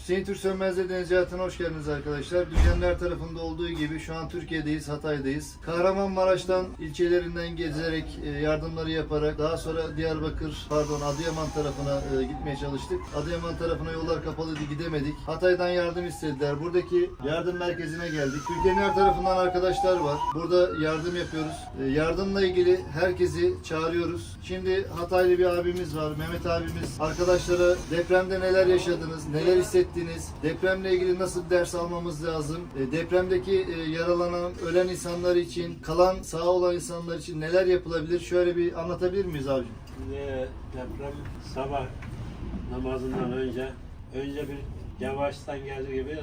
Hüseyin Türk Sönmez'le Deniz hoş geldiniz arkadaşlar. Dünyanın her tarafında olduğu gibi şu an Türkiye'deyiz, Hatay'dayız. Kahramanmaraş'tan ilçelerinden gezerek, e, yardımları yaparak daha sonra Diyarbakır, pardon Adıyaman tarafına e, gitmeye çalıştık. Adıyaman tarafına yollar kapalıydı, gidemedik. Hatay'dan yardım istediler. Buradaki yardım merkezine geldik. Türkiye'nin her tarafından arkadaşlar var. Burada yardım yapıyoruz. E, Yardımla ilgili herkesi çağırıyoruz. Şimdi Hataylı bir abimiz var, Mehmet abimiz. Arkadaşlara depremde neler yaşadınız, neler hissettiniz, depremle ilgili nasıl bir ders almamız lazım, e, depremdeki e, yaralanan, ölen insanlar için, kalan sağ olan insanlar için neler yapılabilir? Şöyle bir anlatabilir miyiz abicim? Deprem sabah namazından önce önce bir yavaştan geldi gibi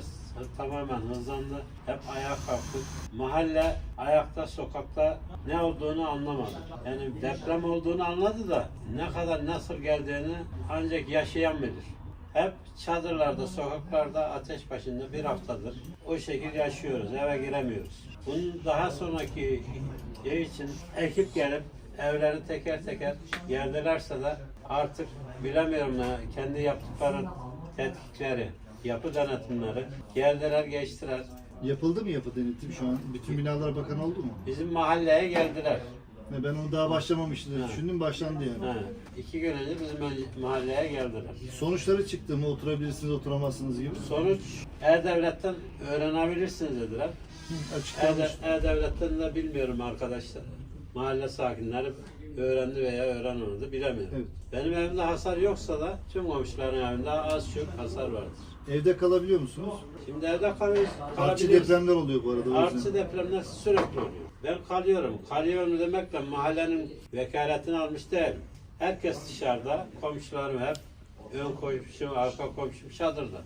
tamamen hızlandı. Hep ayağa kalktık. Mahalle ayakta sokakta ne olduğunu anlamadı. Yani deprem olduğunu anladı da ne kadar nasıl geldiğini ancak yaşayan bilir. Hep çadırlarda, sokaklarda, ateş başında bir haftadır o şekilde yaşıyoruz, eve giremiyoruz. Bunun daha sonraki şey için ekip gelip evleri teker teker yerdilerse de artık bilemiyorum ne kendi yaptıkları tetkikleri, yapı denetimleri geldiler geçtiler. Yapıldı mı yapı denetim şu an? Bütün binalar bakan oldu mu? Bizim mahalleye geldiler. Ve Ben onu daha başlamamıştı. Ha. Düşündüm başlandı yani. Ha, iki gün önce bizim mahalleye geldiler. Sonuçları çıktı mı? Oturabilirsiniz, oturamazsınız gibi. Sonuç E-Devlet'ten öğrenebilirsiniz dediler. E- E-Devlet'ten de bilmiyorum arkadaşlar. Mahalle sakinleri öğrendi veya öğrenmedi bilemiyorum. Evet. Benim evimde hasar yoksa da tüm komşuların evinde az çok hasar vardır. Evde kalabiliyor musunuz? Şimdi evde kalıyoruz. Artçı kalabiliyoruz. depremler oluyor bu arada. o yüzden. Artçı depremler sürekli oluyor. Ben kalıyorum. Kalıyorum demekle mahallenin vekaletini almış değilim. Herkes dışarıda, komşularım hep ön komşum, arka komşum çadırda.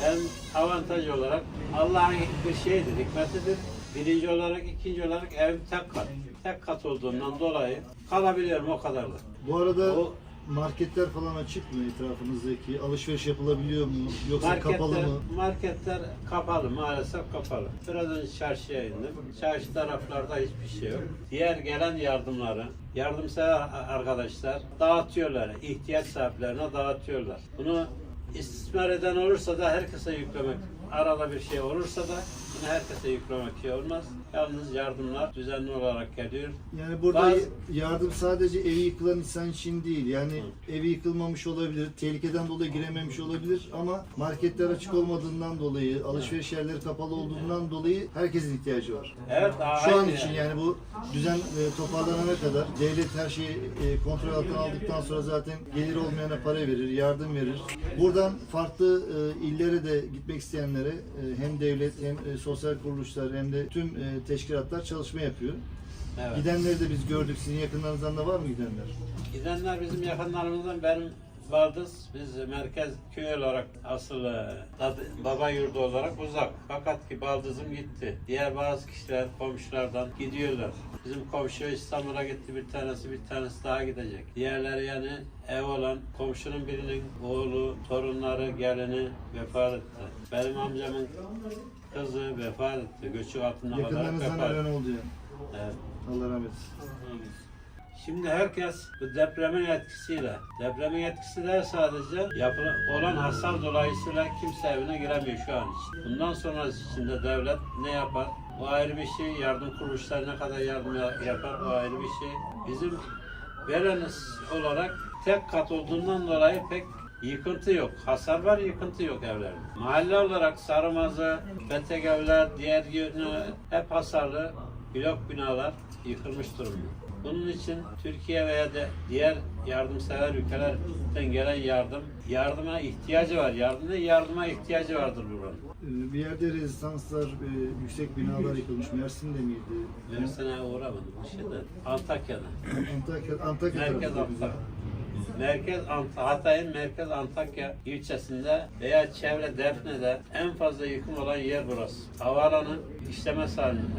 Hem avantaj olarak Allah'ın bir şeyidir, hikmetidir. Birinci olarak, ikinci olarak evim tek kat. Tek kat olduğundan dolayı kalabiliyorum o kadar da. Bu arada O- marketler falan açık mı etrafınızdaki? Alışveriş yapılabiliyor mu? Yoksa Marketler, kapalı mı? marketler kapalı maalesef kapalı. Biraz önce çarşıya indim. Çarşı taraflarda hiçbir şey yok. Diğer gelen yardımları yardımsever arkadaşlar dağıtıyorlar. ihtiyaç sahiplerine dağıtıyorlar. Bunu istismar eden olursa da herkese yüklemek. Arada bir şey olursa da herkese yüklemek şey olmaz. Yalnız yardımlar düzenli olarak geliyor. Yani burada Bazı- yardım sadece evi yıkılan insan için değil. Yani evi yıkılmamış olabilir, tehlikeden dolayı girememiş olabilir ama marketler açık olmadığından dolayı, alışveriş yerleri kapalı olduğundan dolayı herkesin ihtiyacı var. Evet, Şu an aynı için yani. yani bu düzen e, toparlanana kadar devlet her şeyi e, kontrol altına aldıktan sonra zaten gelir olmayana para verir, yardım verir. Buradan farklı e, illere de gitmek isteyenlere e, hem devlet hem e, sosyal kuruluşlar hem de tüm e, teşkilatlar çalışma yapıyor. Evet. Gidenleri de biz gördük. Sizin yakınlarınızdan da var mı gidenler? Gidenler bizim yakınlarımızdan benim Baldız, biz merkez köy olarak asıl baba yurdu olarak uzak. Fakat ki Baldız'ım gitti. Diğer bazı kişiler komşulardan gidiyorlar. Bizim komşu İstanbul'a gitti bir tanesi bir tanesi daha gidecek. Diğerleri yani ev olan komşunun birinin oğlu, torunları, gelini vefat etti. Benim amcamın kızı vefat etti. Göçük altında olarak Yakınlarınızdan ölen oldu yani. Evet. Allah rahmet eylesin. Şimdi herkes bu depremin etkisiyle, depremin etkisi de sadece yapılan olan hasar dolayısıyla kimse evine giremiyor şu an için. Bundan sonra içinde devlet ne yapar? O ayrı bir şey. Yardım kuruluşları ne kadar yardım ya- yapar? O ayrı bir şey. Bizim vereniz olarak tek kat olduğundan dolayı pek yıkıntı yok. Hasar var, yıkıntı yok evlerde. Mahalle olarak Sarımazı, Betek evler, diğer yönü hep hasarlı blok binalar yıkılmış durumda. Bunun için Türkiye veya de diğer yardımsever ülkelerden gelen yardım, yardıma ihtiyacı var. Yardım değil, yardıma ihtiyacı vardır buranın. Ee, Bir yerde rezidanslar, e, yüksek binalar yıkılmış. Mersin'de miydi? Mersin'e uğramadım şeyde. Antakya'da. Antakya, Antakya Merkez. Antakya. Merkez Ant Hatay'ın merkez Antakya ilçesinde veya çevre Defne'de en fazla yıkım olan yer burası. Havaalanı işleme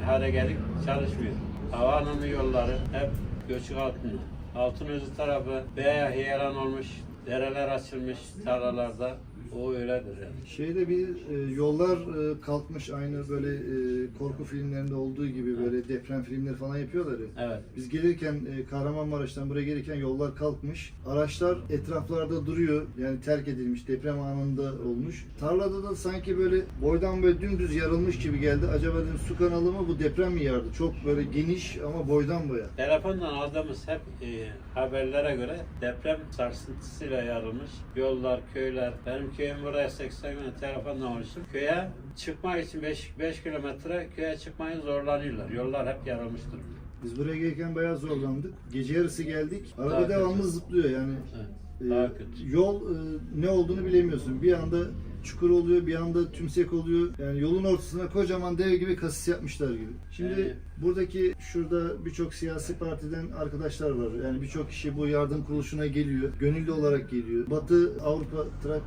hale gelip çalışmıyor. Havaalanı yolları hep göçük altında. Altınözü tarafı veya heyelan olmuş, dereler açılmış tarlalarda. O öyledir yani. Şeyde bir e, yollar e, kalkmış aynı böyle e, korku filmlerinde olduğu gibi böyle deprem filmleri falan yapıyorlar ya. Evet. Biz gelirken e, Kahramanmaraş'tan buraya gelirken yollar kalkmış. Araçlar etraflarda duruyor. Yani terk edilmiş. Deprem anında olmuş. Tarlada da sanki böyle boydan böyle dümdüz yarılmış gibi geldi. Acaba dedim su kanalı mı bu deprem mi yardı? Çok böyle geniş ama boydan boya. Telefondan aldığımız hep e, haberlere göre deprem sarsıntısıyla yarılmış yollar, köyler. Benim köyüm buraya 80 gün telefonla konuştum. Köye çıkmak için 5, 5 kilometre köye çıkmayı zorlanıyorlar. Yollar hep yarılmış durumda. Biz buraya gelirken bayağı zorlandık. Gece yarısı geldik. Araba Daha devamlı kötü. zıplıyor yani. Evet, e, daha kötü. yol e, ne olduğunu bilemiyorsun. Bir anda çukur oluyor, bir anda tümsek oluyor. Yani yolun ortasına kocaman dev gibi kasis yapmışlar gibi. Şimdi Evet. buradaki şurada birçok siyasi partiden arkadaşlar var. Yani birçok kişi bu yardım kuruluşuna geliyor. Gönüllü olarak geliyor. Batı Avrupa Trak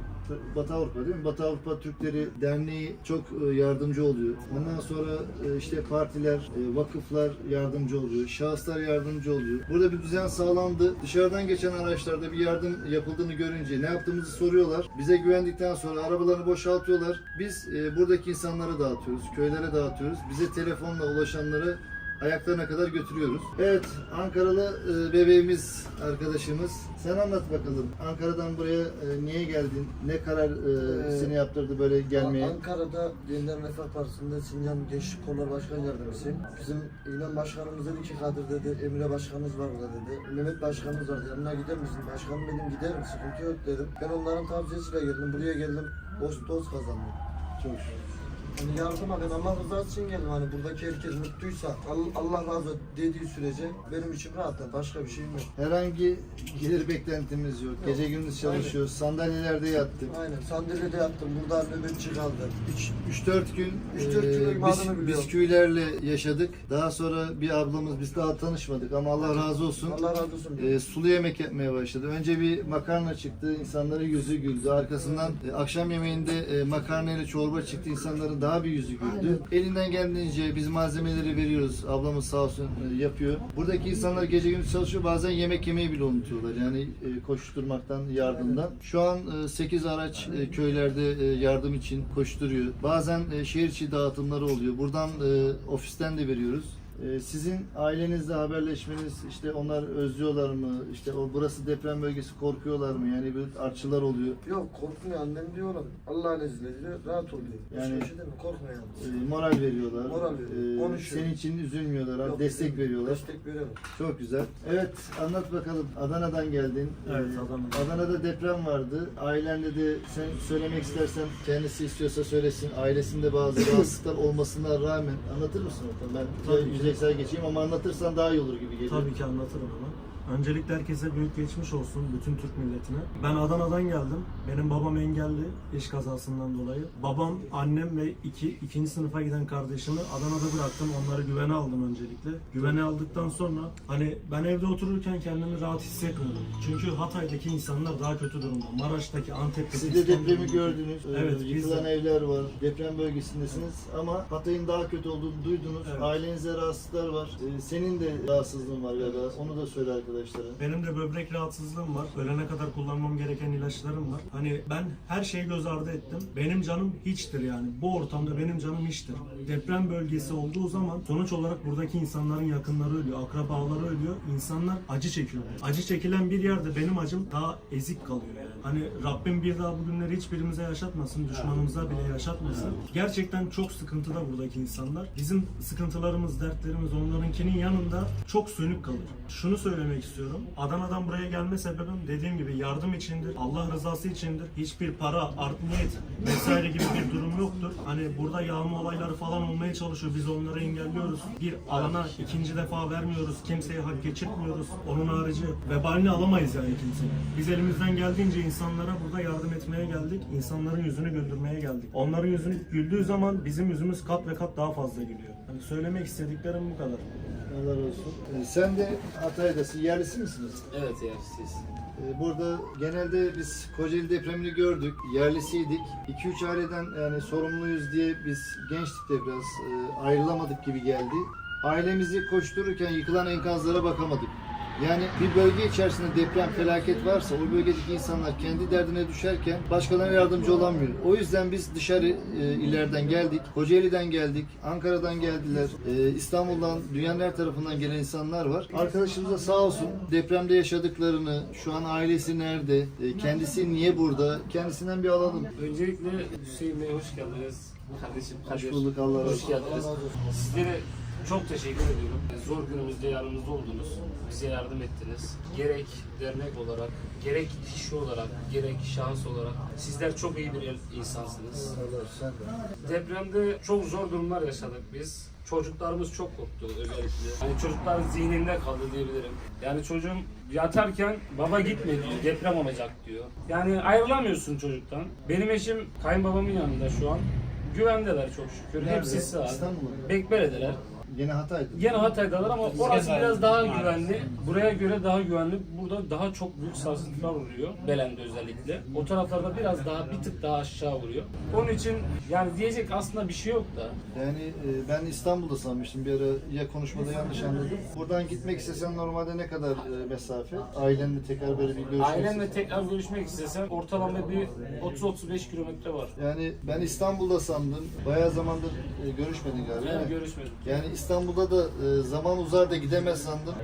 Batı Avrupa değil mi? Batı Avrupa Türkleri Derneği çok e, yardımcı oluyor. Ondan sonra e, işte partiler, e, vakıflar yardımcı oluyor. Şahıslar yardımcı oluyor. Burada bir düzen sağlandı. Dışarıdan geçen araçlarda bir yardım yapıldığını görünce ne yaptığımızı soruyorlar. Bize güvendikten sonra arabalarını boşaltıyorlar. Biz buradaki insanlara dağıtıyoruz, köylere dağıtıyoruz. Bize telefonla ulaşanları ayaklarına kadar götürüyoruz. Evet, Ankaralı e, bebeğimiz, arkadaşımız. Sen anlat bakalım. Ankara'dan buraya e, niye geldin? Ne karar e, Ee, seni yaptırdı böyle gelmeye? Ankara'da Yeniden Refah Partisi'nde Sincan Gençlik Kolları Başkan Yardımcısıyım. Bizim İlhan Başkanımız dedi ki Kadir dedi, Emre Başkanımız var burada dedi. Mehmet Başkanımız var yanına gider misin? Başkanım dedim giderim sıkıntı yok dedim. Ben onların tavsiyesiyle geldim buraya geldim. Dost dost kazandım. Çok şükür. Hani yardıma ben Allah rızası için geldim. Hani buradaki herkes mutluysa Al- Allah razı olsun dediği sürece benim içim rahat. Başka bir şeyim yok. Herhangi gelir beklentimiz yok. Gece gündüz çalışıyoruz. Sandalyelerde yattık. Aynen sandalyede yattım. Burada nöbetçi kaldı. 3-4 gün Üç dört e, gün madını biliyorum. bisküvilerle yaşadık. Daha sonra bir ablamız, biz daha tanışmadık ama Allah razı olsun. Allah razı olsun. E, sulu yemek yapmaya başladı. Önce bir makarna çıktı, insanların yüzü güldü. Arkasından e, akşam yemeğinde e, makarna ile çorba çıktı, insanların daha bir yüzü güldü. Elinden geldiğince biz malzemeleri veriyoruz. Ablamız sağ olsun e, yapıyor. Buradaki insanlar gece gündüz çalışıyor. Bazen yemek yemeyi bile unutuyorlar. Yani e, koşturmaktan, yardımdan. Şu an 8 araç e, köylerde e, yardım için koşturuyor. Bazen şehir içi dağıtımları oluyor. Buradan ofisten de veriyoruz. Ee, Sizin ailenizle haberleşmeniz işte onlar özlüyorlar mı? İşte o burası deprem bölgesi korkuyorlar mı? Yani bir artçılar oluyor. Yok korkmuyor annem diyorum. Allah'ın izniyle diyor, rahat oluyor. Yani- Yani, şey değil mi? Korkma yalnız. Ee, moral veriyorlar. Moral veriyor, Ee, konuşuyor. senin için üzülmüyorlar, Yok, destek yok, veriyorlar. Destek veriyorum. Çok güzel. Evet, anlat bakalım. Adana'dan geldin. Evet, Ee, Adana'dan. Adana'da deprem vardı. Ailenle de sen söylemek istersen kendisi istiyorsa söylesin. Ailesinde bazı rahatsızlıklar olmasına rağmen anlatır mısın orada? Ben Tabii ki. Yüzeysel geçeyim ama anlatırsan daha iyi olur gibi geliyor. Tabii ki anlatırım onu. Öncelikle herkese büyük geçmiş olsun bütün Türk milletine. Ben Adana'dan geldim. Benim babam engelli iş kazasından dolayı. Babam, annem ve iki, ikinci sınıfa giden kardeşimi Adana'da bıraktım. Onları güvene aldım öncelikle. Güvene aldıktan sonra hani ben evde otururken kendimi rahat hissetmiyordum. Çünkü Hatay'daki insanlar daha kötü durumda. Maraş'taki, Antep'teki, Siz de depremi gördünüz. Ee, Evet, biz Yıkılan de. evler var. Deprem bölgesindesiniz ama Hatay'ın daha kötü olduğunu duydunuz. Evet. Ailenize rahatsızlıklar var. Ee, senin de rahatsızlığın var galiba. Onu da söyle arkadaşlara. Benim de böbrek rahatsızlığım var. Ölene kadar kullanmam gereken ilaçlarım var. Hani ben her şeyi göz ardı ettim. Benim canım hiçtir yani. Bu ortamda benim canım hiçtir. Deprem bölgesi olduğu zaman sonuç olarak buradaki insanların yakınları ölüyor, akrabaları ölüyor. İnsanlar acı çekiyor. Acı çekilen bir yerde benim acım daha ezik kalıyor yani. Hani Rabbim bir daha bu günleri hiçbirimize yaşatmasın, düşmanımıza bile yaşatmasın. Gerçekten çok sıkıntıda buradaki insanlar. Bizim sıkıntılarımız, dertlerimiz onlarınkinin yanında çok sönük kalır. Şunu söylemek istiyorum. Adana'dan buraya gelme sebebim dediğim gibi yardım içindir, Allah rızası içindir. Hiçbir para, art niyet vesaire gibi bir durum yoktur. Hani burada yağma olayları falan olmaya çalışıyor. Biz onları engelliyoruz. Bir alana ikinci defa vermiyoruz. Kimseye hak geçirtmiyoruz. Onun harici vebalini alamayız yani kimse. Biz elimizden geldiğince insanlara burada yardım etmeye geldik. İnsanların yüzünü güldürmeye geldik. Onların yüzünü güldüğü zaman bizim yüzümüz kat ve kat daha fazla gülüyor. Hani söylemek istediklerim bu kadar. Allah razı olsun. Ee, sen de Hatay'dasın. Yerlisi misiniz? Evet yersiz. Ee, Burada genelde biz Kocaeli depremini gördük, yerlisiydik. 2-3 aileden yani sorumluyuz diye biz gençtik de biraz e, ayrılamadık gibi geldi. Ailemizi koştururken yıkılan enkazlara bakamadık. Yani bir bölge içerisinde deprem felaket varsa o bölgedeki insanlar kendi derdine düşerken başkalarına yardımcı olamıyor. O yüzden biz dışarı e, illerden geldik. Kocaeli'den geldik. Ankara'dan geldiler. e, İstanbul'dan, dünyanın her tarafından gelen insanlar var. Arkadaşımız da sağ olsun depremde yaşadıklarını, şu an ailesi nerede, e, kendisi niye burada, kendisinden bir alalım. Öncelikle Hüseyin Bey hoş geldiniz. Kardeşim Hoş bulduk, Allah razı Hoş olsun. geldiniz. Sizlere çok teşekkür ediyorum. Zor günümüzde yanımızda oldunuz. Bize yardım ettiniz. Gerek dernek olarak, gerek kişi olarak, gerek şahıs olarak sizler çok iyi bir insansınız. Depremde çok zor durumlar yaşadık biz. Çocuklarımız çok korktu özellikle. Hani çocuklar zihninde kaldı diyebilirim. Yani çocuğum yatarken baba gitme diyor, deprem olacak diyor. Yani ayrılamıyorsun çocuktan. Benim eşim kayınbabamın yanında şu an. Güvendeler çok şükür. Nerede? Hepsi sağ. İstanbul'da. Bekbeledeler. Yine Hatay'dı. Yine Hatay'dalar ama orası biraz daha güvenli. Buraya göre daha güvenli. Burada daha çok büyük sarsıntılar oluyor. Belen'de özellikle. O taraflarda biraz daha bir tık daha aşağı vuruyor. Onun için yani diyecek aslında bir şey yok da. Yani e, ben İstanbul'da sanmıştım bir ara ya konuşmada yanlış anladım. Buradan gitmek istesen normalde ne kadar e, mesafe? Ailenle tekrar böyle bir görüşmek Ailemle istesen. tekrar görüşmek istesem ortalama bir 30-35 kilometre var. Yani ben İstanbul'da sandım. Bayağı zamandır e, görüşmedin galiba. değil Yani görüşmedik. Yani İstanbul'da da e, zaman uzar da gidemez sandım.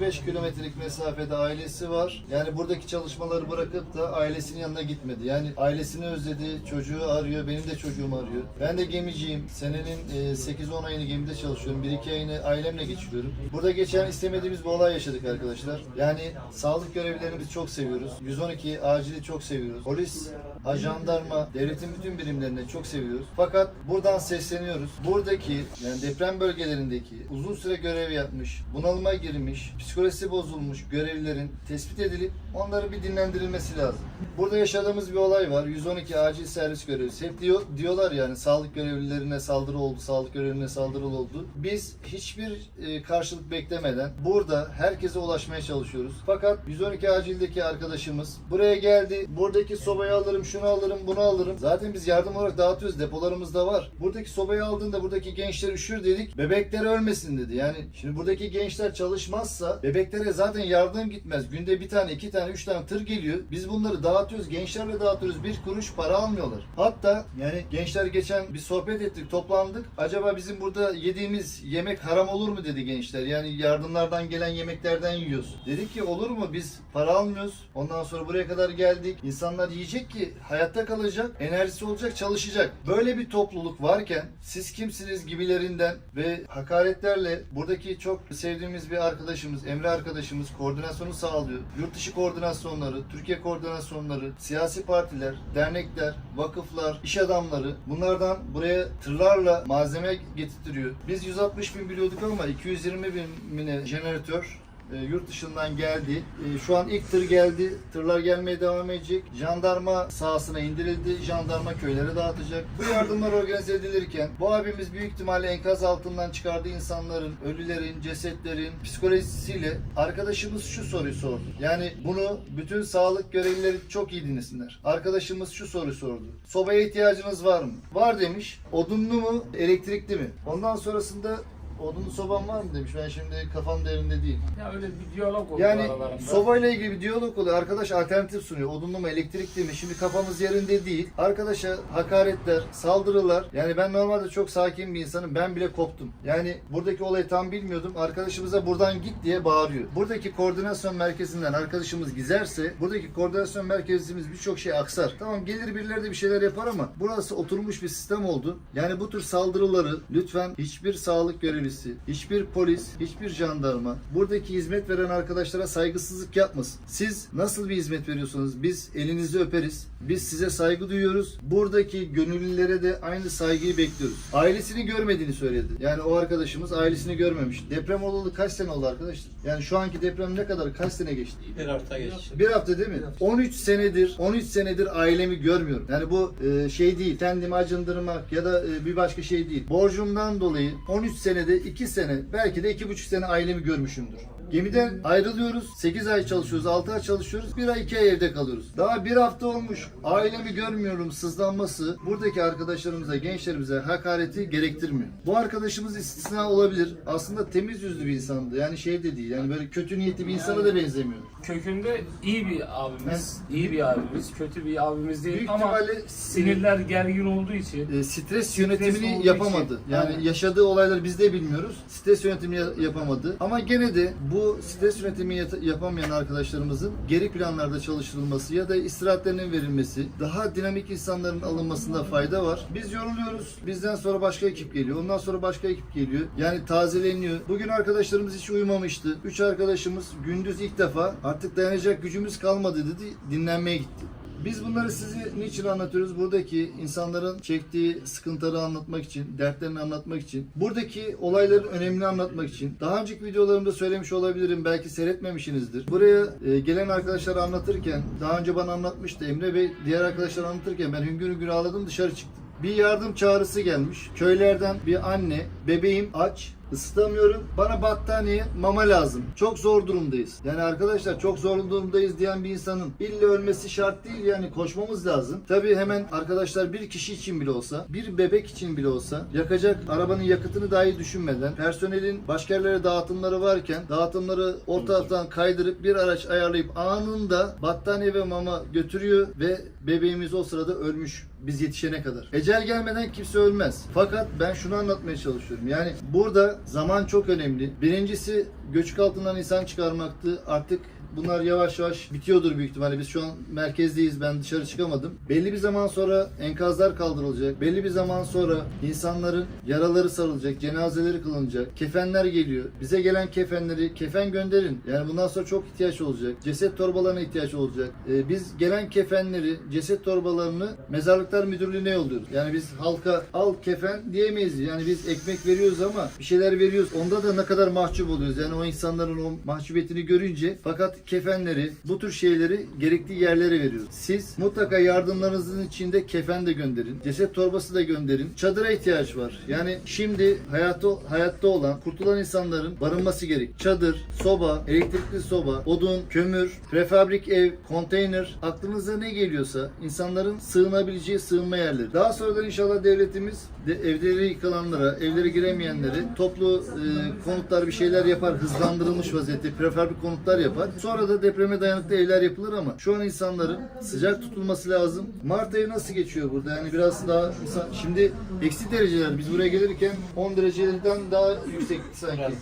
30-35 kilometrelik mesafede ailesi var. Yani buradaki çalışmaları bırakıp da ailesinin yanına gitmedi. Yani ailesini özledi, çocuğu arıyor, benim de çocuğum arıyor. Ben de gemiciyim. Senenin e, 8-10 ayını gemide çalışıyorum. 1-2 ayını ailemle geçiriyorum. Burada geçen istemediğimiz bir olay yaşadık arkadaşlar. Yani sağlık görevlilerini biz çok seviyoruz. 112 acili çok seviyoruz. Polis, jandarma, devletin bütün birimlerini çok seviyoruz. Fakat buradan sesleniyoruz. Buradaki yani deprem bölgelerindeki uzun süre görev yapmış, bunalıma girmiş, psikolojisi bozulmuş görevlilerin tespit edilip onların bir dinlendirilmesi lazım. Burada yaşadığımız bir olay var. 112 acil servis görevlisi. Hep diyor, diyorlar yani sağlık görevlilerine saldırı oldu, sağlık görevlilerine saldırı oldu. Biz hiçbir e, karşılık beklemeden burada herkese ulaşmaya çalışıyoruz. Fakat 112 acildeki arkadaşımız buraya geldi. Buradaki sobayı alırım, şunu alırım, bunu alırım. Zaten biz yardım olarak dağıtıyoruz. Depolarımız da var. Buradaki sobayı aldığında buradaki gençler üşür dedik. Bebekler ölmesin dedi. Yani şimdi buradaki gençler çalışmazsa bebeklere zaten yardım gitmez. Günde bir tane, iki tane, üç tane tır geliyor. Biz bunları dağıtıyoruz. Gençlerle dağıtıyoruz. Bir kuruş para almıyorlar. Hatta yani gençler geçen bir sohbet ettik, toplandık. Acaba bizim burada yediğimiz yemek haram olur mu dedi gençler. Yani yardımlardan gelen yemeklerden yiyoruz. Dedik ki olur mu? Biz para almıyoruz. Ondan sonra buraya kadar geldik. İnsanlar yiyecek ki hayatta kalacak, enerjisi olacak, çalışacak. Böyle bir topluluk varken siz kimsiniz gibilerinden ve hakaretlerle buradaki çok sevdiğimiz bir arkadaşımız, Emre arkadaşımız koordinasyonu sağlıyor. Yurt dışı koordinasyonları, Türkiye koordinasyonları, siyasi partiler, dernekler, vakıflar, iş adamları bunlardan buraya tırlarla malzeme getirtiyor. Biz 160 bin biliyorduk ama 220 bin jeneratör e, yurt dışından geldi. E, şu an ilk tır geldi. Tırlar gelmeye devam edecek. Jandarma sahasına indirildi. Jandarma köylere dağıtacak. Bu yardımlar organize edilirken bu abimiz büyük ihtimalle enkaz altından çıkardığı insanların, ölülerin, cesetlerin psikolojisiyle arkadaşımız şu soruyu sordu. Yani bunu bütün sağlık görevlileri çok iyi dinlesinler. Arkadaşımız şu soruyu sordu. Sobaya ihtiyacınız var mı? Var demiş. Odunlu mu, elektrikli mi? Ondan sonrasında odunlu soban var mı demiş. Ben şimdi kafam derinde değil. Ya öyle bir diyalog oldu Yani aralarında. sobayla ilgili bir diyalog oluyor. Arkadaş alternatif sunuyor. Odunlu mu elektrikli mi? Şimdi kafamız yerinde değil. Arkadaşa hakaretler, saldırılar. Yani ben normalde çok sakin bir insanım. Ben bile koptum. Yani buradaki olayı tam bilmiyordum. Arkadaşımıza buradan git diye bağırıyor. Buradaki koordinasyon merkezinden arkadaşımız gizerse buradaki koordinasyon merkezimiz birçok şey aksar. Tamam gelir birileri de bir şeyler yapar ama burası oturmuş bir sistem oldu. Yani bu tür saldırıları lütfen hiçbir sağlık görevlisi, hiçbir polis, hiçbir jandarma buradaki hizmet veren arkadaşlara saygısızlık yapmasın. Siz nasıl bir hizmet veriyorsanız biz elinizi öperiz. Biz size saygı duyuyoruz. Buradaki gönüllülere de aynı saygıyı bekliyoruz. Ailesini görmediğini söyledi. Yani o arkadaşımız ailesini görmemiş. Deprem olalı kaç sene oldu arkadaşlar? Yani şu anki deprem ne kadar kaç sene geçti? Bir hafta geçti. Bir hafta değil mi? 13 senedir, 13 senedir ailemi görmüyorum. Yani bu e, şey değil, kendimi acındırmak ya da e, bir başka şey değil. Borcumdan dolayı 13 senede 2 sene, belki de 2,5 sene ailemi görmüşümdür. Gemiden ayrılıyoruz. 8 ay çalışıyoruz, 6 ay çalışıyoruz. 1 ay 2 ay evde kalıyoruz. Daha bir hafta olmuş. Ailemi görmüyorum sızlanması buradaki arkadaşlarımıza, gençlerimize hakareti gerektirmiyor. Bu arkadaşımız istisna olabilir. Aslında temiz yüzlü bir insandı. Yani şey de değil. Yani böyle kötü niyetli bir insana da benzemiyor. Kökünde iyi bir abimiz, iyi bir abimiz, kötü bir abimiz değil Büyük ama ihtimalle sinirler gergin olduğu için e, stres yönetimini olduğu yapamadı. için. Yani Aynen. yaşadığı olayları biz de bilmiyoruz. Stres yönetimi ya- yapamadı. Ama gene de bu stres yönetimi yapamayan arkadaşlarımızın geri planlarda çalıştırılması ya da istirahatlerinin verilmesi, daha dinamik insanların alınmasında fayda var. Biz yoruluyoruz. Bizden sonra başka ekip geliyor. Ondan sonra başka ekip geliyor. Yani tazeleniyor. Bugün arkadaşlarımız hiç uyumamıştı. Üç arkadaşımız gündüz ilk defa artık dayanacak gücümüz kalmadı dedi. Dinlenmeye gitti. Biz bunları size niçin anlatıyoruz? Buradaki insanların çektiği sıkıntıları anlatmak için, dertlerini anlatmak için, buradaki olayların önemini anlatmak için. Daha önceki videolarımda söylemiş olabilirim, belki seyretmemişsinizdir. Buraya e, gelen arkadaşlar anlatırken, daha önce bana anlatmıştı Emre Bey, diğer arkadaşlar anlatırken ben hüngür hüngür ağladım dışarı çıktım. Bir yardım çağrısı gelmiş. Köylerden bir anne, bebeğim aç, ısıtamıyorum. Bana battaniye, mama lazım. Çok zor durumdayız. Yani arkadaşlar çok zor durumdayız diyen bir insanın illa ölmesi şart değil yani koşmamız lazım. Tabii hemen arkadaşlar bir kişi için bile olsa, bir bebek için bile olsa yakacak arabanın yakıtını dahi düşünmeden personelin başka yerlere dağıtımları varken dağıtımları ortadan kaydırıp bir araç ayarlayıp anında battaniye ve mama götürüyor ve bebeğimiz o sırada ölmüş biz yetişene kadar. Ecel gelmeden kimse ölmez. Fakat ben şunu anlatmaya çalışıyorum. Yani burada zaman çok önemli. Birincisi göçük altından insan çıkarmaktı. Artık bunlar yavaş yavaş bitiyordur büyük ihtimalle. Biz şu an merkezdeyiz. Ben dışarı çıkamadım. Belli bir zaman sonra enkazlar kaldırılacak. Belli bir zaman sonra insanların yaraları sarılacak, cenazeleri kılınacak. Kefenler geliyor. Bize gelen kefenleri kefen gönderin. Yani bundan sonra çok ihtiyaç olacak. Ceset torbalarına ihtiyaç olacak. Ee, biz gelen kefenleri, ceset torbalarını mezarlıklar müdürlüğüne yolluyoruz. Yani biz halka al kefen diyemeyiz. Yani biz ekmek veriyoruz ama bir şeyler veriyoruz. Onda da ne kadar mahcup oluyoruz. Yani o insanların o mahcubiyetini görünce fakat kefenleri, bu tür şeyleri gerektiği yerlere veriyoruz. Siz mutlaka yardımlarınızın içinde kefen de gönderin. Ceset torbası da gönderin. Çadıra ihtiyaç var. Yani şimdi hayatta hayatta olan, kurtulan insanların barınması gerek. Çadır, soba, elektrikli soba, odun, kömür, prefabrik ev, konteyner, aklınıza ne geliyorsa insanların sığınabileceği sığınma yerleri. Daha sonradan inşallah devletimiz de evleri yıkılanlara, evlere giremeyenlere toplu e, konutlar bir şeyler yapar, hızlandırılmış vaziyette prefabrik konutlar yapar. Sonra da depreme dayanıklı evler yapılır ama şu an insanların sıcak tutulması lazım. Mart ayı nasıl geçiyor burada? Yani biraz daha insan, şimdi eksi dereceler biz buraya gelirken 10 derecelerden daha yüksek sanki. Biraz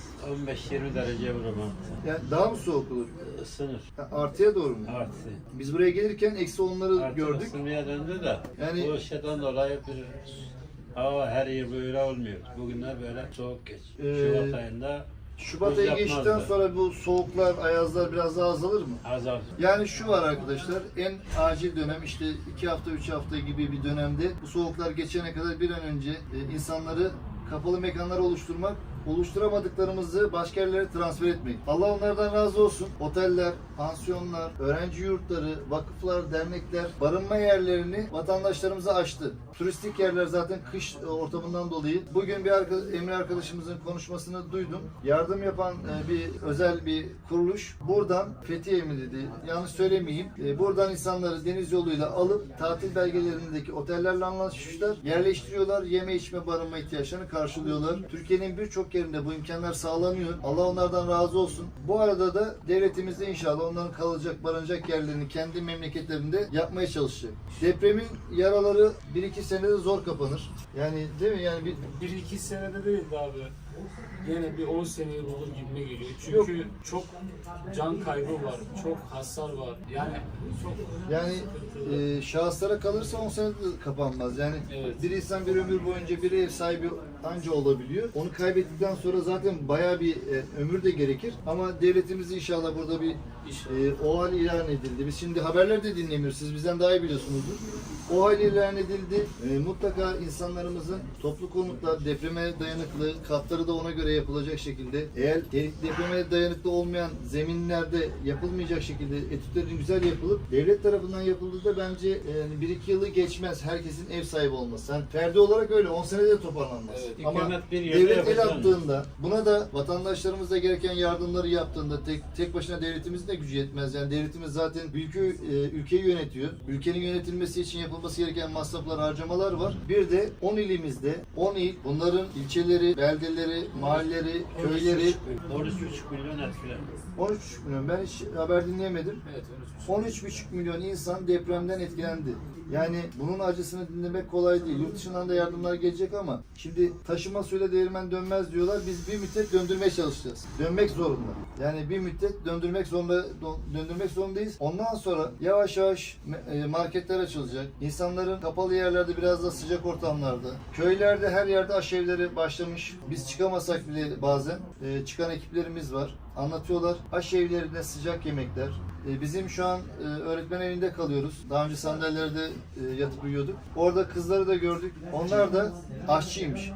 15-20 derece vurur Yani daha mı soğuk olur? Isınır. Artıya doğru mu? Artı. Biz buraya gelirken eksi onları Artık gördük. ısınmaya döndü de Yani- bu şeyden dolayı bir hava her yer böyle olmuyor. Bugünler böyle soğuk geç. Ee, Şubat ayında Şubat ayı geçtikten sonra bu soğuklar, ayazlar biraz daha azalır mı? azal. Yani şu var arkadaşlar, en acil dönem işte 2 hafta 3 hafta gibi bir dönemde bu soğuklar geçene kadar bir an önce e, insanları kapalı mekanlar oluşturmak, oluşturamadıklarımızı başka yerlere transfer etmek. Allah onlardan razı olsun. Oteller, pansiyonlar, öğrenci yurtları, vakıflar, dernekler barınma yerlerini vatandaşlarımıza açtı. Turistik yerler zaten kış e, ortamından dolayı. Bugün bir arka- Emre arkadaşımızın konuşmasını duydum. Yardım yapan e, bir özel bir kuruluş buradan Fethiye mi dedi? Yanlış söylemeyeyim. E, Buradan insanları deniz yoluyla alıp tatil belgelerindeki otellerle anlaşmışlar. Yerleştiriyorlar. Yeme içme barınma ihtiyaçlarını karşılıyorlar. Türkiye'nin birçok yerinde bu imkanlar sağlanıyor. Allah onlardan razı olsun. Bu arada da devletimiz de inşallah onların kalacak, barınacak yerlerini kendi memleketlerinde yapmaya çalışacak. Depremin yaraları 1-2 senede zor kapanır. Yani değil mi? Yani bir, bir iki senede değildi abi. Yine bir 10 seneyi bulur gibime geliyor. Çünkü çok can kaybı var, çok hasar var. Yani çok Yani e, şahıslara kalırsa 10 senede de kapanmaz. Yani Evet. bir insan bir ömür boyunca bir ev sahibi anca olabiliyor. Onu kaybettikten sonra zaten bayağı bir e, ömür de gerekir. Ama devletimiz inşallah burada bir iş e, o hal ilan edildi. Biz şimdi haberler de dinlemiyoruz. Siz bizden daha iyi biliyorsunuzdur. O hal ilan edildi. E, mutlaka insanlarımızın toplu konutlar depreme dayanıklı, katları da ona göre yapılacak şekilde eğer de- depreme dayanıklı olmayan zeminlerde yapılmayacak şekilde etütlerin güzel yapılıp devlet tarafından yapıldığında bence e, bir iki yılı geçmez herkesin ev sahibi olması. Yani ferdi olarak öyle 10 senede toparlanmaz. Evet, Ama devlet el attığında buna da vatandaşlarımız da gereken yardımları yaptığında tek, tek başına devletimizin de gücü yetmez. Yani devletimiz zaten ülke, e, ülkeyi yönetiyor. Ülkenin yönetilmesi için yapılması gereken masraflar, harcamalar var. Bir de 10 ilimizde 10 il bunların ilçeleri, beldeleri, mahalleleri, köyleri 13,5 milyon etkiler. 13 milyon. Ben hiç haber dinleyemedim. Evet, öyle 13,5 milyon insan depremden etkilendi. Yani bunun acısını dinlemek kolay değil. Yurt dışından da yardımlar gelecek ama şimdi taşıma suyla değirmen dönmez diyorlar. Biz bir müddet döndürmeye çalışacağız. Dönmek zorunda. Yani bir müddet döndürmek zorunda dö- döndürmek zorundayız. Ondan sonra yavaş yavaş e, marketler açılacak. İnsanların kapalı yerlerde biraz da sıcak ortamlarda. Köylerde her yerde aşevleri başlamış. Biz çıkamasak bile bazen e, çıkan ekiplerimiz var. Anlatıyorlar. Aşevlerinde sıcak yemekler, e, Bizim şu an e, öğretmen evinde kalıyoruz. Daha önce sandalyelerde e, yatıp uyuyorduk. Orada kızları da gördük. Onlar da aşçıymış.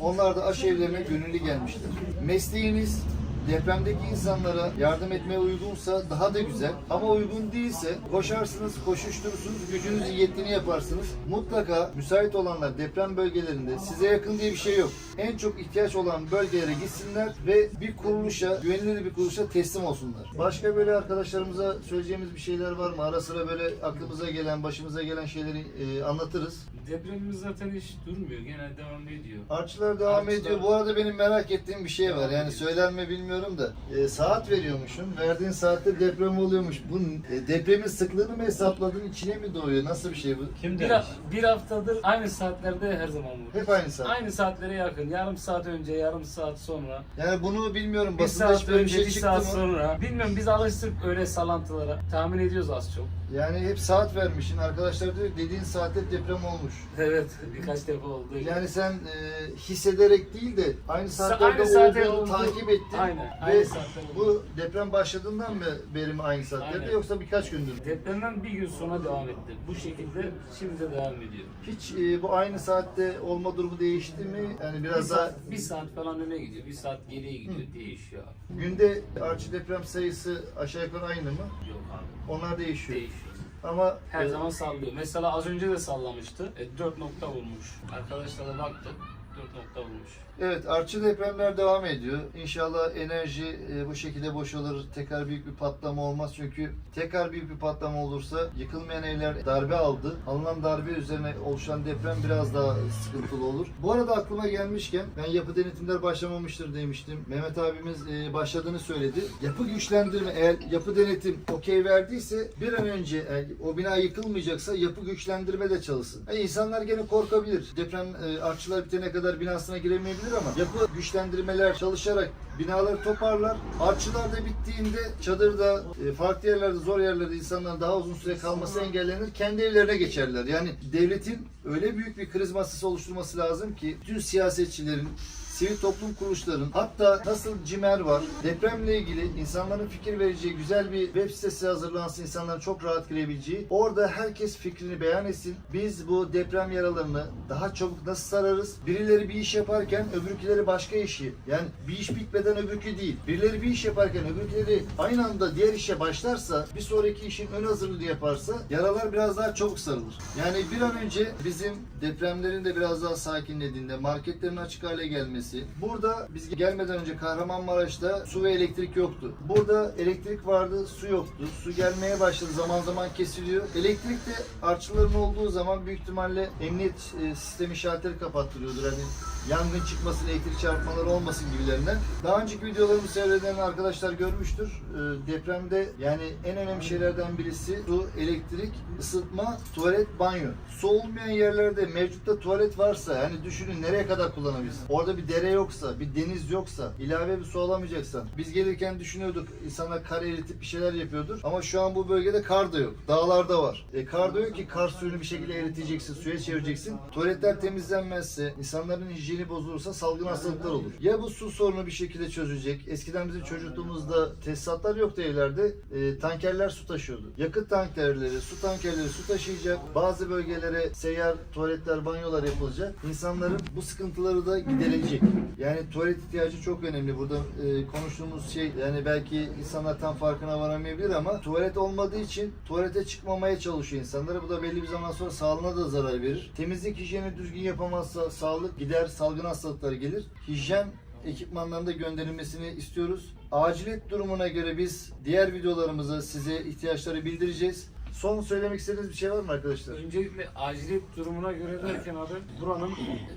Onlar da aş evlerine gönüllü gelmişler. Mesleğiniz depremdeki insanlara yardım etmeye uygunsa daha da güzel. Ama uygun değilse koşarsınız, koşuşturursunuz, gücünüzün yettiğini yaparsınız. Mutlaka müsait olanlar deprem bölgelerinde size yakın diye bir şey yok. En çok ihtiyaç olan bölgelere gitsinler ve bir kuruluşa, güvenilir bir kuruluşa teslim olsunlar. Başka böyle arkadaşlarımıza söyleyeceğimiz bir şeyler var mı? Ara sıra böyle aklımıza gelen, başımıza gelen şeyleri e, anlatırız. Depremimiz zaten hiç durmuyor. Gene devam ediyor. Artçılar devam Artçılar- ediyor. Bu arada benim merak ettiğim bir şey var. Devam Yani ediyor. söyler mi bilmiyorum da. E, saat veriyormuşum. Verdiğin saatte deprem oluyormuş. Bu e, depremin sıklığını mı hesapladın? içine mi doğuyor? Nasıl bir şey bu? Kim Bir, demiş? bir haftadır aynı saatlerde her zaman bu. Hep aynı saat. Aynı saatlere yakın. Yarım saat önce, yarım saat sonra. Yani bunu bilmiyorum. Bir Basında saat hiç böyle bir önce, şey bir çıktı saat mı? sonra. Bilmiyorum biz alıştık öyle sallantılara. Tahmin ediyoruz az çok. Yani hep saat vermişsin. Arkadaşlar diyor dediğin saatte deprem olmuş. Evet birkaç defa oldu. Yani sen e, hissederek değil de aynı saatlerde aynı saate olduğunu oldu. takip ettin. Aynen, Ve aynı saatte oldu. bu deprem başladığından mı beri mi aynı saatlerde Aynen. yoksa birkaç gündür? Depremden bir gün sonra devam etti. Bu şekilde şimdi de devam ediyor. Hiç e, bu aynı saatte olma durumu değişti mi? Yani Bir biraz daha saat, bir saat falan öne gidiyor, bir saat geriye gidiyor, değişiyor abi. günde artçı deprem sayısı aşağı yukarı aynı mı? Yok abi, Onlar değişiyor. değişiyor. Ama Her e, zaman sallıyor. Mesela az önce de sallamıştı. E, 4 nokta vurmuş. Arkadaşlara baktık, 4 nokta vurmuş. Evet, artçı depremler devam ediyor. İnşallah enerji e, bu şekilde boşalır. Tekrar büyük bir patlama olmaz. Çünkü tekrar büyük bir patlama olursa yıkılmayan evler darbe aldı. Alınan darbe üzerine oluşan deprem biraz daha sıkıntılı olur. Bu arada aklıma gelmişken ben yapı denetimler başlamamıştır demiştim. Mehmet abimiz e, başladığını söyledi. Yapı güçlendirme eğer yapı denetim okey verdiyse bir an önce eğer o bina yıkılmayacaksa yapı güçlendirme de çalışsın. Yani insanlar gene korkabilir. Deprem e, artçılar bitene kadar binasına giremeyebilir ama yapı güçlendirmeler çalışarak binaları toparlar. Artçılar da bittiğinde çadırda e, farklı yerlerde zor yerlerde insanların daha uzun süre kalması engellenir. Kendi evlerine geçerler. Yani devletin öyle büyük bir kriz masası oluşturması lazım ki bütün siyasetçilerin sivil toplum kuruluşların hatta nasıl CİMER var depremle ilgili insanların fikir vereceği güzel bir web sitesi hazırlansın insanların çok rahat girebileceği. Orada herkes fikrini beyan etsin. Biz bu deprem yaralarını daha çabuk nasıl sararız? Birileri bir iş yaparken öbürküleri başka işi. Yani bir iş bitmeden öbürkü değil. Birileri bir iş yaparken öbürküleri aynı anda diğer işe başlarsa bir sonraki işin ön hazırlığını yaparsa yaralar biraz daha çabuk sarılır. Yani bir an önce bizim depremlerin de biraz daha sakinlediğinde marketlerin açık hale gelmesi burada biz gelmeden önce Kahramanmaraş'ta su ve elektrik yoktu. Burada elektrik vardı, su yoktu. Su gelmeye başladı, zaman zaman kesiliyor. Elektrik de artçıların olduğu zaman büyük ihtimalle emniyet e, sistemi şalteri kapattırıyordur. Hani yangın çıkmasın, elektrik çarpmaları olmasın gibilerinden. Daha önceki videolarımı seyreden arkadaşlar görmüştür. E, depremde yani en önemli şeylerden birisi su, elektrik, ısıtma, tuvalet, banyo. Su olmayan yerlerde mevcutta tuvalet varsa yani düşünün nereye kadar kullanabilirsin? Orada bir dere yoksa, bir deniz yoksa, ilave bir su alamayacaksan. Biz gelirken düşünüyorduk insanlar kar eritip bir şeyler yapıyordur. Ama şu an bu bölgede kar da yok. Dağlarda var. E, kar da yok ki kar suyunu bir şekilde eriteceksin, suya çevireceksin. Tuvaletler temizlenmezse, insanların hijyeni bozulursa salgın hastalıklar olur. Ya bu su sorunu bir şekilde çözülecek. Eskiden bizim çocukluğumuzda tesisatlar yoktu evlerde. E, tankerler su taşıyordu. Yakıt tankерleri, su tankerleri su taşıyacak. Bazı bölgelere seyyar tuvaletler, banyolar yapılacak. İnsanların bu sıkıntıları da giderilecek. Yani tuvalet ihtiyacı çok önemli. Burada e, konuştuğumuz şey yani belki insanlar tam farkına varamayabilir ama tuvalet olmadığı için tuvalete çıkmamaya çalışıyor insanlar. Bu da belli bir zaman sonra sağlığına da zarar verir. Temizlik hijyeni düzgün yapamazsa sağlık gider, salgın hastalıklar gelir. Hijyen ekipmanlarında gönderilmesini istiyoruz. Aciliyet durumuna göre biz diğer videolarımızda size ihtiyaçları bildireceğiz. Son söylemek istediğiniz bir şey var mı arkadaşlar? Öncelikle aciliyet durumuna göre derken abi buranın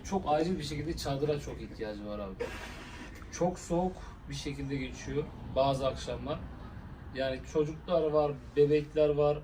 çok acil bir şekilde çadıra çok ihtiyacı var abi. Çok soğuk bir şekilde geçiyor bazı akşamlar. Yani çocuklar var, bebekler var.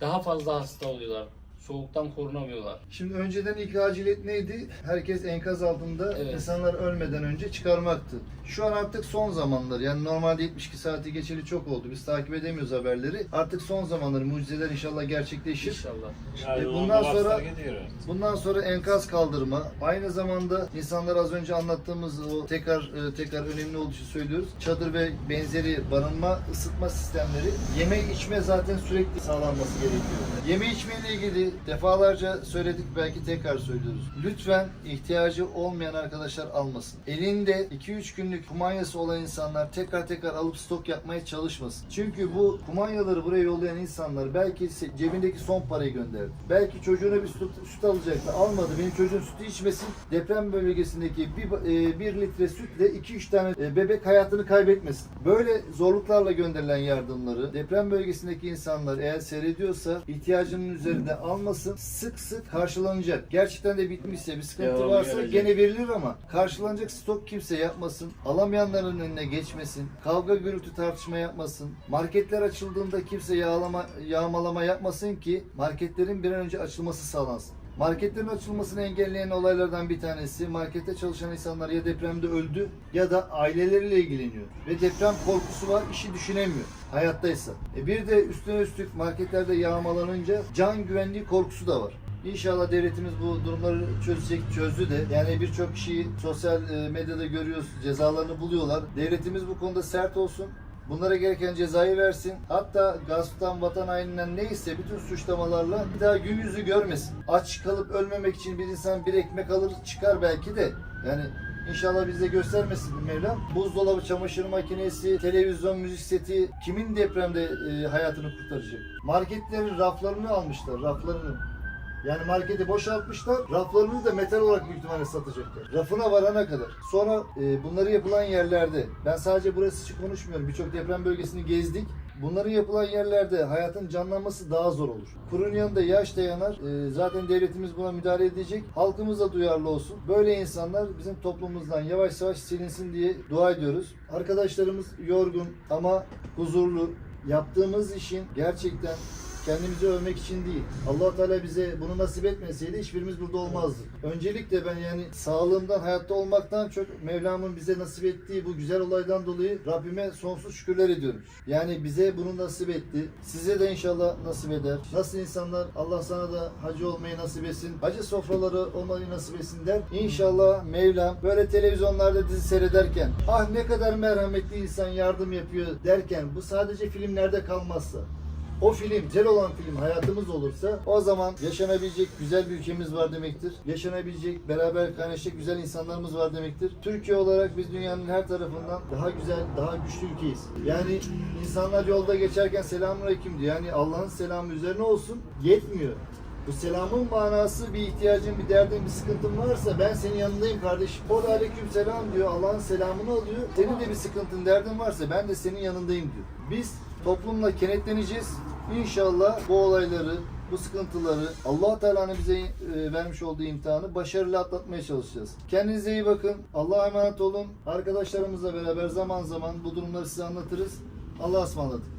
Daha fazla hasta oluyorlar. Soğuktan korunamıyorlar. Şimdi önceden ilk aciliyet neydi? Herkes enkaz altında Evet. insanlar ölmeden önce çıkarmaktı. Şu an artık son zamanlar yani normalde 72 saati geçeli çok oldu. Biz takip edemiyoruz haberleri. Artık son zamanlar mucizeler inşallah gerçekleşir. İnşallah. Yani E, bundan sonra- gidiyor. Bundan sonra enkaz kaldırma, aynı zamanda insanlar az önce anlattığımız o tekrar e, tekrar önemli olduğu için söylüyoruz. Çadır ve benzeri barınma, ısıtma sistemleri, yeme içme zaten sürekli sağlanması gerekiyor. Yeme içme ile ilgili defalarca söyledik belki tekrar söylüyoruz. Lütfen ihtiyacı olmayan arkadaşlar almasın. Elinde 2-3 günlük kumanyası olan insanlar tekrar tekrar alıp stok yapmaya çalışmasın. Çünkü bu kumanyaları buraya yollayan insanlar belki cebindeki son parayı gönderdi. Belki çocuğuna bir süt, süt alacaktı. Almadı. Benim çocuğum sütü içmesin. Deprem bölgesindeki bir, e, bir litre sütle 2-3 tane e, bebek hayatını kaybetmesin. Böyle zorluklarla gönderilen yardımları deprem bölgesindeki insanlar eğer seyrediyorsa ihtiyacının üzerinde almasın. Sık sık karşılanacak. Gerçekten de bitmişse bir sıkıntı Devamı varsa gelecek. gene verilir ama karşılanacak stok kimse yapmasın. Alamayanların önüne geçmesin. Kavga gürültü tartışma yapmasın. Marketler açıldığında kimse yağlama, yağmalama yapmasın ki marketlerin bir an önce açılması sağlansın. Marketlerin açılmasını engelleyen olaylardan bir tanesi markette çalışan insanlar ya depremde öldü ya da aileleriyle ilgileniyor. Ve deprem korkusu var, işi düşünemiyor hayattaysa. E bir de üstüne üstlük marketlerde yağmalanınca can güvenliği korkusu da var. İnşallah devletimiz bu durumları çözecek, çözdü de. Yani birçok kişiyi sosyal e, medyada görüyoruz, cezalarını buluyorlar. Devletimiz bu konuda sert olsun. Bunlara gereken cezayı versin. Hatta gasptan, vatan haininden neyse bütün suçlamalarla bir daha gün yüzü görmesin. Aç kalıp ölmemek için bir insan bir ekmek alır çıkar belki de. Yani İnşallah bize göstermesin Mevlam. Buzdolabı, çamaşır makinesi, televizyon, müzik seti kimin depremde e, hayatını kurtaracak? Marketlerin raflarını almışlar, raflarını. Yani marketi boşaltmışlar, raflarını da metal olarak büyük ihtimalle satacaklar. Rafına varana kadar. Sonra e, bunları yapılan yerlerde, ben sadece burası için konuşmuyorum, birçok deprem bölgesini gezdik. Bunların yapılan yerlerde hayatın canlanması daha zor olur. Kurun yanında yaş da yanar. E, zaten devletimiz buna müdahale edecek. Halkımız da duyarlı olsun. Böyle insanlar bizim toplumumuzdan yavaş yavaş silinsin diye dua ediyoruz. Arkadaşlarımız yorgun ama huzurlu. Yaptığımız işin gerçekten kendimizi övmek için değil. allah Teala bize bunu nasip etmeseydi hiçbirimiz burada olmazdık. Öncelikle ben yani sağlığımdan, hayatta olmaktan çok Mevlam'ın bize nasip ettiği bu güzel olaydan dolayı Rabbime sonsuz şükürler ediyorum. Yani bize bunu nasip etti. Size de inşallah nasip eder. Nasıl insanlar Allah sana da hacı olmayı nasip etsin. Hacı sofraları olmayı nasip etsin der. İnşallah Mevlam böyle televizyonlarda dizi seyrederken ah ne kadar merhametli insan yardım yapıyor derken bu sadece filmlerde kalmazsa o film, güzel olan film hayatımız olursa o zaman yaşanabilecek güzel bir ülkemiz var demektir. Yaşanabilecek, beraber kaynaşacak güzel insanlarımız var demektir. Türkiye olarak biz dünyanın her tarafından daha güzel, daha güçlü ülkeyiz. Yani insanlar yolda geçerken selamünaleyküm diyor. Yani Allah'ın selamı üzerine olsun yetmiyor. Bu selamın manası bir ihtiyacın, bir derdin, bir sıkıntın varsa ben senin yanındayım kardeşim. O da aleyküm selam diyor. Allah'ın selamını alıyor. Senin de bir sıkıntın, derdin varsa ben de senin yanındayım diyor. Biz toplumla kenetleneceğiz. İnşallah bu olayları, bu sıkıntıları Allah Teala'nın bize e, vermiş olduğu imtihanı başarıyla atlatmaya çalışacağız. Kendinize iyi bakın. Allah'a emanet olun. Arkadaşlarımızla beraber zaman zaman bu durumları size anlatırız. Allah'a ısmarladık.